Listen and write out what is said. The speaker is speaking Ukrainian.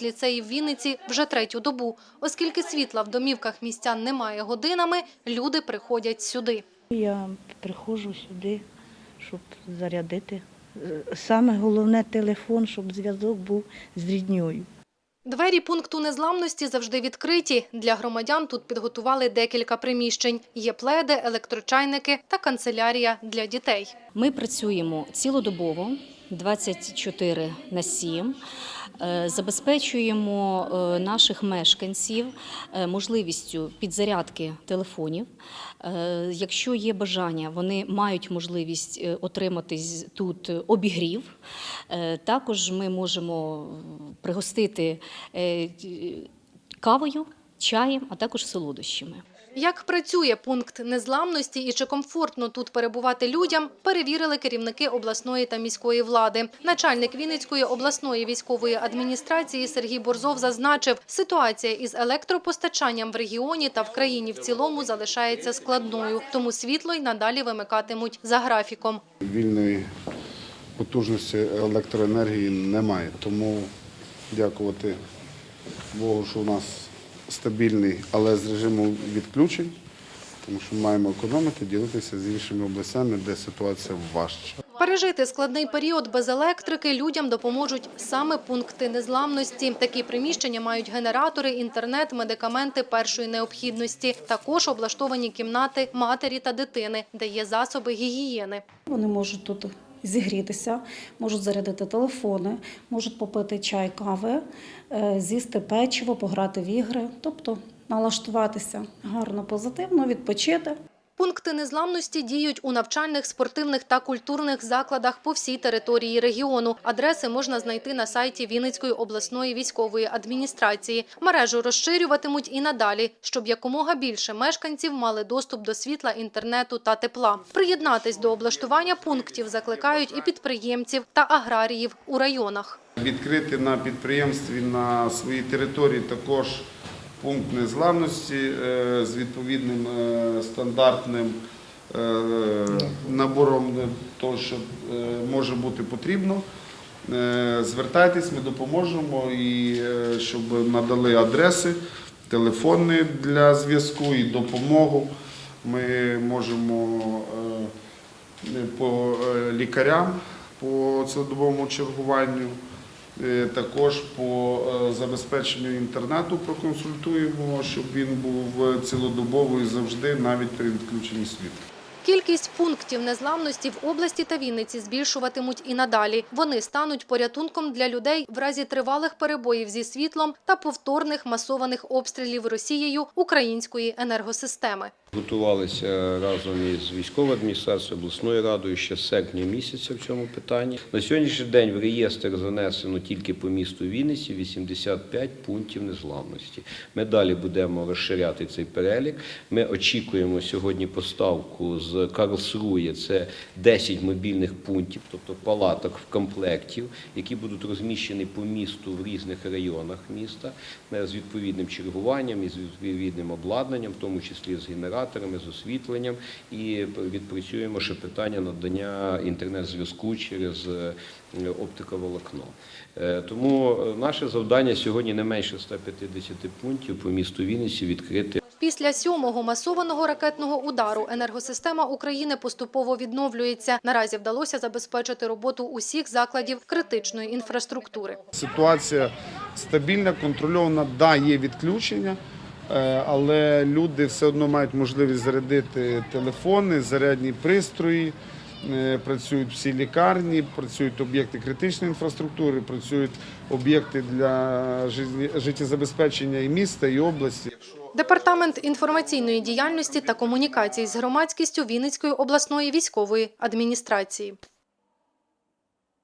з ліцеїв Вінниці вже третю добу. Оскільки світла в домівках містян немає годинами, люди приходять сюди. Я приходжу сюди, щоб зарядити. Саме головне телефон, щоб зв'язок був з рідньою. Двері пункту незламності завжди відкриті. Для громадян тут підготували декілька приміщень. Є пледи, електрочайники та канцелярія для дітей. Ми працюємо цілодобово, 24 на 7. Е, Забезпечуємо е, наших мешканців е, можливістю підзарядки телефонів. Якщо є бажання, вони мають можливість отримати тут обігрів. Також ми можемо пригостити кавою, чаєм, а також солодощами. Як працює пункт незламності і чи комфортно тут перебувати людям, перевірили керівники обласної та міської влади. Начальник Вінницької обласної військової адміністрації Сергій Борзов зазначив, ситуація із електропостачанням в регіоні та в країні в цілому залишається складною, тому світло й надалі вимикатимуть за графіком. Вільної потужності електроенергії немає. Тому дякувати Богу, що у нас стабільний, але з режимом відключень, тому що ми маємо економити, ділитися з іншими областями, де ситуація важча. Пережити складний період без електрики людям допоможуть саме пункти незламності. Такі приміщення мають генератори, інтернет, медикаменти першої необхідності. Також облаштовані кімнати матері та дитини, де є засоби гігієни. Вони можуть тут зігрітися, можуть зарядити телефони, можуть попити чай, кави, е, з'їсти печиво, пограти в ігри, тобто налаштуватися гарно, позитивно, відпочити. Пункти незламності діють у навчальних, спортивних та культурних закладах по всій території регіону. Адреси можна знайти на сайті Вінницької обласної військової адміністрації. Мережу розширюватимуть і надалі, щоб якомога більше мешканців мали доступ до світла, інтернету та тепла. Приєднатись до облаштування пунктів закликають і підприємців та аграріїв у районах. Відкрити на підприємстві на своїй території також пункт незламності е, з відповідним е, стандартним е, набором того, що може бути потрібно. Звертайтесь, ми допоможемо і щоб надали адреси, телефони для зв'язку і допомогу. Ми можемо по лікарям по цілодобовому чергуванню. Е, Також по е, забезпеченню інтернету проконсультуємо, щоб він був е, цілодобовий завжди, навіть при відключенні світла. Кількість пунктів незламності в області та Вінниці збільшуватимуть і надалі. Вони стануть порятунком для людей в разі тривалих перебоїв зі світлом та повторних масованих обстрілів Росією української енергосистеми. Готувалися разом із військовою адміністрацією, обласною радою ще з серпня місяця в цьому питанні. На сьогоднішній день в реєстр занесено тільки по місту Вінниці 85 пунктів незламності. Ми далі будемо розширяти цей перелік. Ми очікуємо сьогодні поставку з Карлсрує. Це 10 мобільних пунктів, тобто палаток в комплектів, які будуть розміщені по місту в різних районах міста е, з відповідним чергуванням і з відповідним обладнанням, в тому числі з генераторами, з освітленням, і відпрацюємо ще питання надання інтернет-зв'язку через е, оптиковолокно. Е, Тому е, наше завдання сьогодні не менше 150 пунктів по місту Вінниці відкрити. Після сьомого масованого ракетного удару енергосистема України поступово відновлюється. Наразі вдалося забезпечити роботу усіх закладів критичної інфраструктури. Ситуація стабільна, контрольована. Да, є відключення, але люди все одно мають можливість зарядити телефони, зарядні пристрої. Е, Працюють всі лікарні, працюють об'єкти критичної інфраструктури, працюють об'єкти для життєзабезпечення і міста, і області. Департамент інформаційної діяльності та комунікацій з громадськістю Вінницької обласної військової адміністрації.